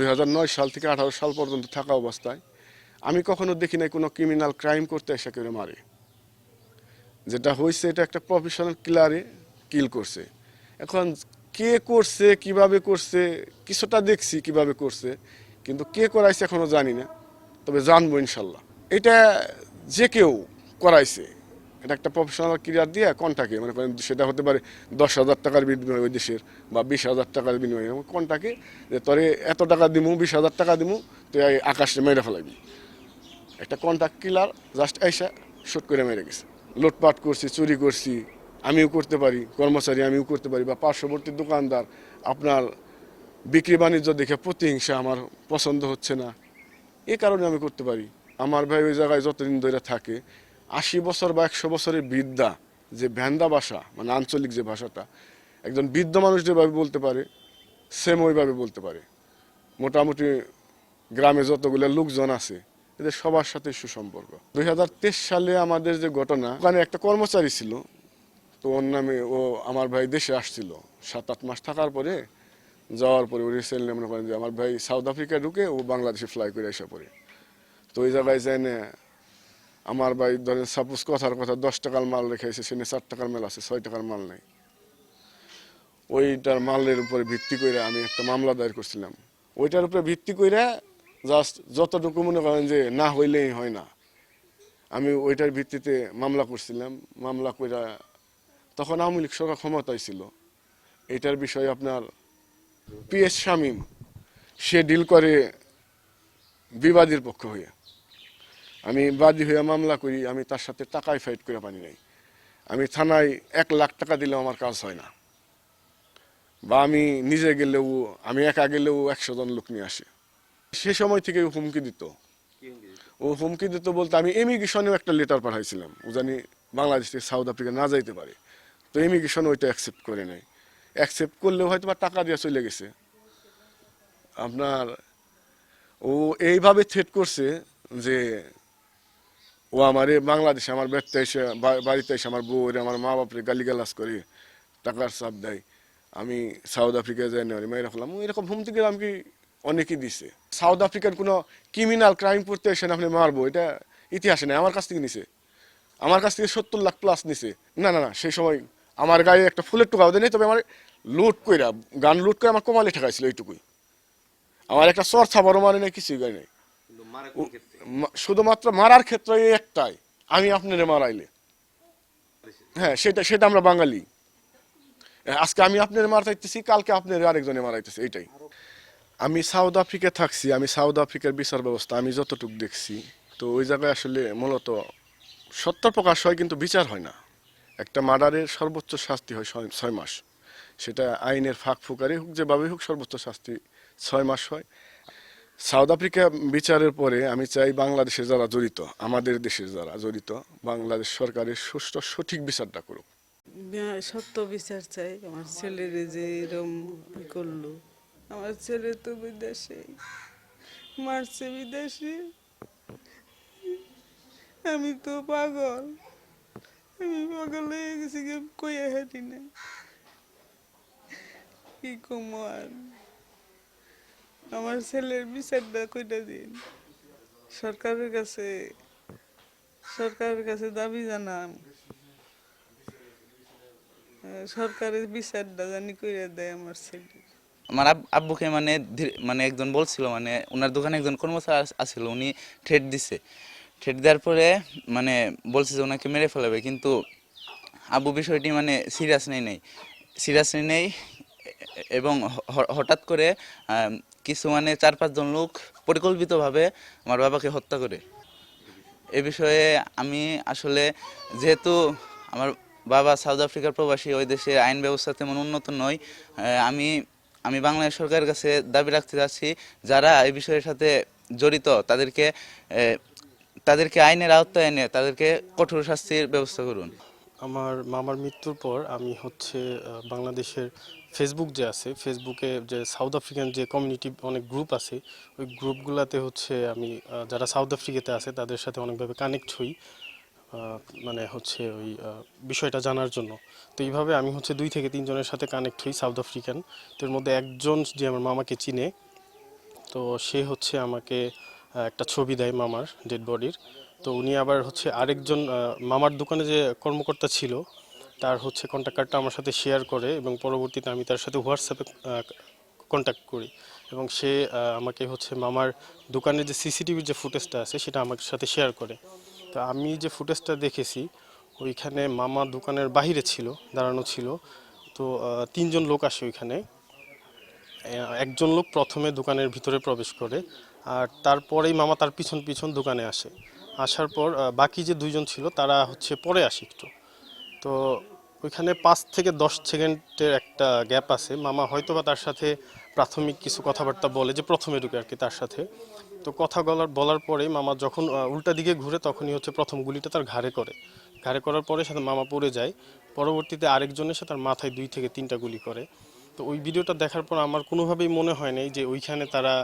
দুই হাজার নয় সাল থেকে আঠারো সাল পর্যন্ত থাকা অবস্থায় আমি কখনো দেখি নাই কোনো ক্রিমিনাল ক্রাইম করতে এসে কেউ মারে। যেটা হয়েছে, এটা একটা প্রফেশনাল কিলারে কিল করছে। এখন কে করছে, কীভাবে করছে, কিছুটা দেখছি কীভাবে করছে, কিন্তু কে করাইছে এখনও জানি না। তবে জানব ইনশাল্লাহ। এটা যে কেউ করাইছে। এটা একটা প্রফেশনাল ক্রিয়ার দিয়ে কোনটাকে মানে সেটা হতে পারে দশ হাজার টাকার বিনিময় ওই দেশের, বা বিশ হাজার টাকার বিনিময় কোনটাকে যে তোরে এত টাকা দিমু, বিশ হাজার টাকা দিমু এই আকাশে মেরে ফেলাবি। একটা কন্ট্রাক্ট কিলার জাস্ট এসে শুট করে মেরে গেছে। লুটপাট করছি, চুরি করছি, আমিও করতে পারি, কর্মচারী আমিও করতে পারি, বা পার্শ্ববর্তী দোকানদার, আপনার বিক্রি বাণিজ্য দেখে প্রতিহিংসা আমার পছন্দ হচ্ছে না। এ কারণে আমি করতে পারি। আমার ভাই ওই জায়গায় যতদিন ধরে থাকে আশি বছর বা একশো বছরের বৃদ্ধা যে ভ্যান্দা ভাষা মানে আঞ্চলিক যে ভাষাটা, একজন বৃদ্ধ মানুষ যেভাবে বলতে পারে সেম ওইভাবে বলতে পারে। মোটামুটি গ্রামে যতগুলো লোকজন আছে, এদের সবার সাথে সুসম্পর্ক। দু হাজার তেইশ সালে আমাদের যে ঘটনা, ওখানে একটা কর্মচারী ছিল, তো ওর নামে ও আমার ভাই দেশে আসছিল। সাত, আট মাস থাকার পরে, যাওয়ার পরে ও রিসেন্টলি মনে করেন যে আমার ভাই সাউথ আফ্রিকায় ঢুকে ও বাংলাদেশে ফ্লাই করে এসে পড়ে। তো ওই জায়গায় যায় আমার ভাই ধরেন সাপোজ কথার কথা, দশ টাকার মাল রেখে এসে সেখানে চার টাকার মাল আছে, ছয় টাকার মাল নেই। ওইটার মালের উপরে ভিত্তি করে আমি একটা মামলা দায়ের করছিলাম। ওইটার উপরে ভিত্তি করে জাস্ট যতটুকু মনে করেন যে না হইলেই হয় না। আমি ওইটার ভিত্তিতে মামলা করছিলাম। মামলা কইরা তখন আওয়ামী লীগ সরকার ক্ষমতায় ছিল। এটার বিষয়ে আপনার পি পিএস শামীম, সে ডিল করে বিবাদীর পক্ষ হয়ে আমি বাদী হয়ে মামলা করি আমি তার সাথে টাকায় ফাইট করে পানি নাই। আমি থানায় এক লাখ টাকা দিলেও আমার কাজ হয় না। বা আমি নিজে গেলেও আমি একা গেলেও একশো জন লোক নিয়ে আসে। সে সময় থেকে হুমকি দিত। ও হুমকি দিত বলতে আমি ইমিগ্রেশনেও একটা লেটার পাঠাইছিলাম। ও জানি বাংলাদেশ থেকে সাউথ আফ্রিকা না যাইতে পারে। তো ইমিগ্রেশন ওইটা অ্যাকসেপ্ট করে নেয় অ্যাকসেপ্ট করলেও হয়তো বা টাকা দিয়ে চলে গেছে। আপনার ও এইভাবে থ্রেট করছে যে ও আমারে বাংলাদেশে আমার ব্যক্তি এসে বাড়িতে এসে আমার বউরে, আমার মা বাপরে গালিগালাজ করে, টাকার চাপ দেয়। আমি সাউথ আফ্রিকায় যাই না মেয়েরা ফেলাম। এরকম হুমকি দিলাম কি অনেকেই দিছে। সাউথ আফ্রিকার কোনো ক্রিমিনাল ক্রাইম করতে এসে না আপনি মারবো, এটা ইতিহাসে নেই, আমার কাছ থেকে নিছে। আমার কাছ থেকে সত্তর লাখ প্লাস নিছে। না না না, সেই সময় আমার গায়ে একটা ফুলের টুকাও দেয় তবে আমার লুট কইরা, গান লুট করে আমার কমালে ঠেকাইছিল এইটুকুই। আমার একটা চর ছাবারও মানে নেই, কিছুই গায়ে নেই। শুধুমাত্র মারার ক্ষেত্রে একটাই। আমি আপনারে মারাইলে। হ্যাঁ সেটা সেটা আমরা বাঙালি। আজকে আমি আপনার মারাইতেছি, কালকে আপনার আরেকজনে মারাইতেছে, এইটাই। আমি সাউথ আফ্রিকা থাকছি, আমি সাউথ আফ্রিকার বিচার ব্যবস্থা, আমি যতটুকু দেখছি, তো ওই জায়গায় আসলে মূলত সত্য প্রকাশ হয়, কিন্তু বিচার হয় না। একটা মার্ডারের সর্বোচ্চ শাস্তি হয় ছয়- মাস। সেটা আইনের ফাঁক ফুকারে হোক, যেভাবে হোক সর্বোচ্চ শাস্তি ছয় মাস হয়। সাউথ আফ্রিকা বিচারের পরে আমি চাই বাংলাদেশে যারা জড়িত, আমাদের দেশের যারা জড়িত, বাংলাদেশ সরকারের সুষ্ঠু সঠিক বিচারটা করুক। সত্য বিচার চাই। আমার ছেলের যে এরম করল, আমার ছেলে তো বিদেশে, মারছে বিদেশে। আমি তো পাগল, আমি পাগল হয়ে গেছি কইয়া হাঁটি না কি কম আর? আমার ছেলের বিচারটা কইটা দিন। সরকারের কাছে সরকারের কাছে দাবি জানান সরকারের বিচারটা জানি করে দেয় আমার ছেলে। আমার আব্বুকে মানে মানে একজন বলছিল মানে ওনার দোকানে একজন কর্মচারী আসছিল উনি ঠেট দিছে। ঠেট দেওয়ার পরে মানে বলছে যে ওনাকে মেরে ফেলাবে, কিন্তু আব্বু বিষয়টি মানে সিরিয়াস নেই নেই। সিরিয়াস নেই নেই এবং হঠাৎ করে কিছু মানে চার পাঁচজন লোক পরিকল্পিতভাবে আমার বাবাকে হত্যা করে। এ বিষয়ে আমি আসলে যেহেতু আমার বাবা সাউথ আফ্রিকার প্রবাসী, ওই দেশে আইন ব্যবস্থা তেমন উন্নত নয় আমি আমি বাংলাদেশ সরকারের কাছে দাবি রাখতে চাচ্ছি, যারা এই বিষয়ের সাথে জড়িত, তাদেরকে তাদেরকে আইনের আওতায় এনে তাদেরকে কঠোর শাস্তির ব্যবস্থা করুন। আমার মামার মৃত্যুর পর আমি হচ্ছে বাংলাদেশের ফেসবুক যে আছে ফেসবুকে যে সাউথ আফ্রিকান যে কমিউনিটি অনেক গ্রুপ আছে, ওই গ্রুপগুলোতে হচ্ছে আমি যারা সাউথ আফ্রিকাতে আছে, তাদের সাথে অনেকভাবে কানেক্ট হই মানে হচ্ছে ওই বিষয়টা জানার জন্য। তো এইভাবে আমি হচ্ছে দুই থেকে তিনজনের সাথে কানেক্ট হই সাউথ আফ্রিকান তো এর মধ্যে একজন যে আমার মামাকে চিনে, তো সে হচ্ছে আমাকে একটা ছবি দেয় মামার ডেড বডির তো উনি আবার হচ্ছে আরেকজন মামার দোকানে যে কর্মকর্তা ছিল, তার হচ্ছে কন্ট্যাক্ট কার্ডটা আমার সাথে শেয়ার করে এবং পরবর্তীতে আমি তার সাথে হোয়াটসঅ্যাপে কন্ট্যাক্ট করি। এবং সে আমাকে হচ্ছে মামার দোকানের যে সিসিটিভির যে ফুটেজটা আছে, সেটা আমার সাথে শেয়ার করে। তো আমি যে ফুটেজটা দেখেছি, ওইখানে মামা দোকানের বাহিরে ছিল, দাঁড়ানো ছিল। তো তিনজন লোক আসে ওইখানে। একজন লোক প্রথমে দোকানের ভিতরে প্রবেশ করে, আর তারপরেই মামা তার পিছন পিছন দোকানে আসে। আসার পর বাকি যে দুইজন ছিল, তারা হচ্ছে পরে আসে একটু। তো ওইখানে পাঁচ থেকে দশ সেকেন্ডের একটা গ্যাপ আছে। মামা হয়তো বা তার সাথে প্রাথমিক কিছু কথাবার্তা বলে, যে প্রথমে ঢুকে আর কি তার সাথে। তো কথা বলার বলার পরে মামা যখন উল্টা দিকে ঘুরে তখনই হচ্ছে প্রথম গুলিটা তার ঘাড়ে করে। ঘাড়ে করার পরে সাথে মামা পড়ে যায়। পরবর্তীতে আরেকজনের সাথে তার মাথায় দুই থেকে তিনটা গুলি করে। তো ওই ভিডিওটা দেখার পর আমার কোনোভাবেই মনে হয় নাই যে ওইখানে তারা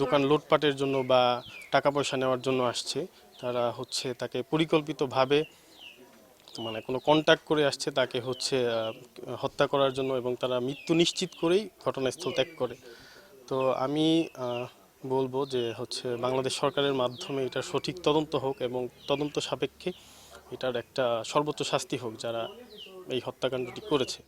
দোকান লুটপাটের জন্য বা টাকা পয়সা নেওয়ার জন্য আসছে। তারা হচ্ছে তাকে পরিকল্পিতভাবে মানে কোনো কন্ট্যাক্ট করে আসছে, তাকে হচ্ছে হত্যা করার জন্য এবং তারা মৃত্যু নিশ্চিত করেই ঘটনাস্থল ত্যাগ করে। তো আমি বলব যে হচ্ছে বাংলাদেশ সরকারের মাধ্যমে এটার সঠিক তদন্ত হোক এবং তদন্ত সাপেক্ষে এটার একটা সর্বোচ্চ শাস্তি হোক যারা এই হত্যাকাণ্ডটি করেছে।